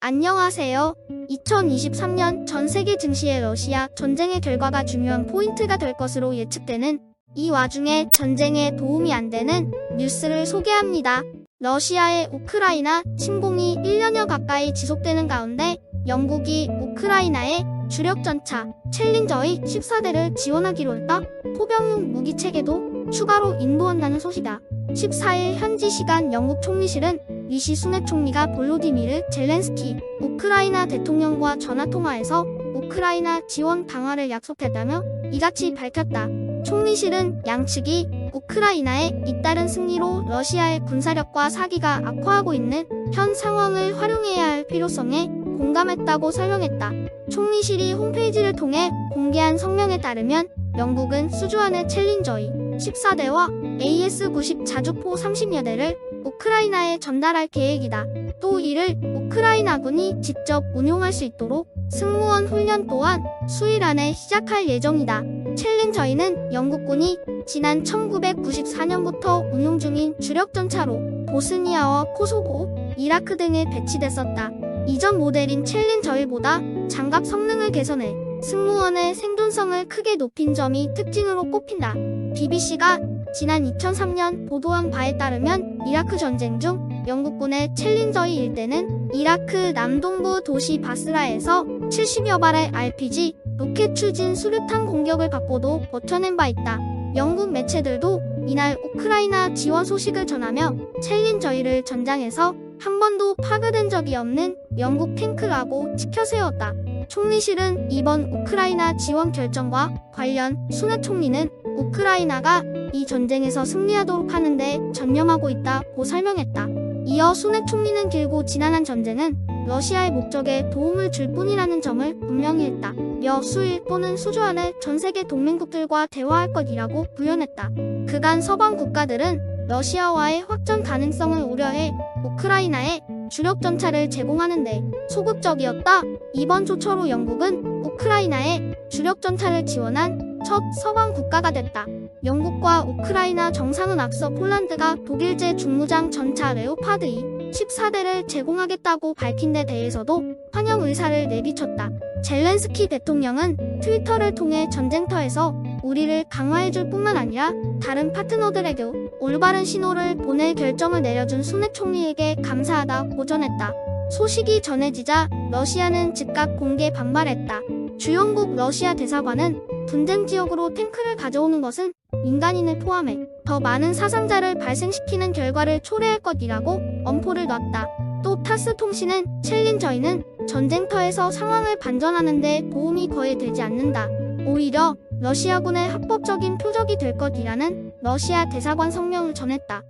안녕하세요. 2023년 전 세계 증시의 러시아 전쟁의 결과가 중요한 포인트가 될 것으로 예측되는 이 와중에 전쟁에 도움이 안 되는 뉴스를 소개합니다. 러시아의 우크라이나 침공이 1년여 가까이 지속되는 가운데 영국이 우크라이나에 주력 전차 챌린저의 14대를 지원하기로 했다. 포병용 무기 체계도 추가로 인도한다는 소식이다. 14일 현지 시간 영국 총리실은 리시 수넥 총리가 볼로디미르 젤렌스키 우크라이나 대통령과 전화통화에서 우크라이나 지원 강화를 약속했다며 이같이 밝혔다. 총리실은 양측이 우크라이나의 잇따른 승리로 러시아의 군사력과 사기가 악화하고 있는 현 상황을 활용해야 할 필요성에 공감했다고 설명했다. 총리실이 홈페이지를 통해 공개한 성명에 따르면 영국은 수주안의 챌린저이 14대와 AS-90 자주포 30여 대를 우크라이나에 전달할 계획이다. 또 이를 우크라이나군이 직접 운용할 수 있도록 승무원 훈련 또한 수일 안에 시작할 예정이다. 챌린저이는 영국군이 지난 1994년부터 운용 중인 주력 전차로 보스니아와 코소보, 이라크 등에 배치됐었다. 이전 모델인 챌린저이보다 장갑 성능을 개선해 승무원의 생존성을 크게 높인 점이 특징으로 꼽힌다. BBC가 지난 2003년 보도한 바에 따르면 이라크 전쟁 중 영국군의 챌린저이 일대는 이라크 남동부 도시 바스라에서 70여 발의 RPG 로켓 추진 수류탄 공격을 받고도 버텨낸 바 있다. 영국 매체들도 이날 우크라이나 지원 소식을 전하며 챌린저이를 전장에서 한 번도 파괴된 적이 없는 영국 탱크라고 치켜세웠다. 총리실은 이번 우크라이나 지원 결정과 관련 수뇌 총리는 우크라이나가 이 전쟁에서 승리하도록 하는데 전념하고 있다고 설명했다. 이어 수뇌 총리는 길고 지난한 전쟁은 러시아의 목적에 도움을 줄 뿐이라는 점을 분명히 했다. 며 수일 또는 수주 안에 전 세계 동맹국들과 대화할 것이라고 부연했다. 그간 서방 국가들은 러시아와의 확전 가능성을 우려해 우크라이나에 주력 전차를 제공하는데 소극적이었다. 이번 조처로 영국은 우크라이나에 주력 전차를 지원한 첫 서방 국가가 됐다. 영국과 우크라이나 정상은 앞서 폴란드가 독일제 중무장 전차 레오파드 2 14대를 제공하겠다고 밝힌 데 대해서도 환영 의사를 내비쳤다. 젤렌스키 대통령은 트위터를 통해 전쟁터에서 우리를 강화해줄 뿐만 아니라 다른 파트너들에게 올바른 신호를 보낼 결정을 내려준 수넥 총리에게 감사하다고 전했다. 소식이 전해지자 러시아는 즉각 공개 반발했다. 주영국 러시아 대사관은 분쟁 지역으로 탱크를 가져오는 것은 민간인을 포함해 더 많은 사상자를 발생시키는 결과를 초래할 것이라고 엄포를 놨다. 또 타스 통신은 챌린저이는 전쟁터에서 상황을 반전하는 데 도움이 거의 되지 않는다. 오히려 러시아군의 합법적인 표적이 될 것이라는 러시아 대사관 성명을 전했다.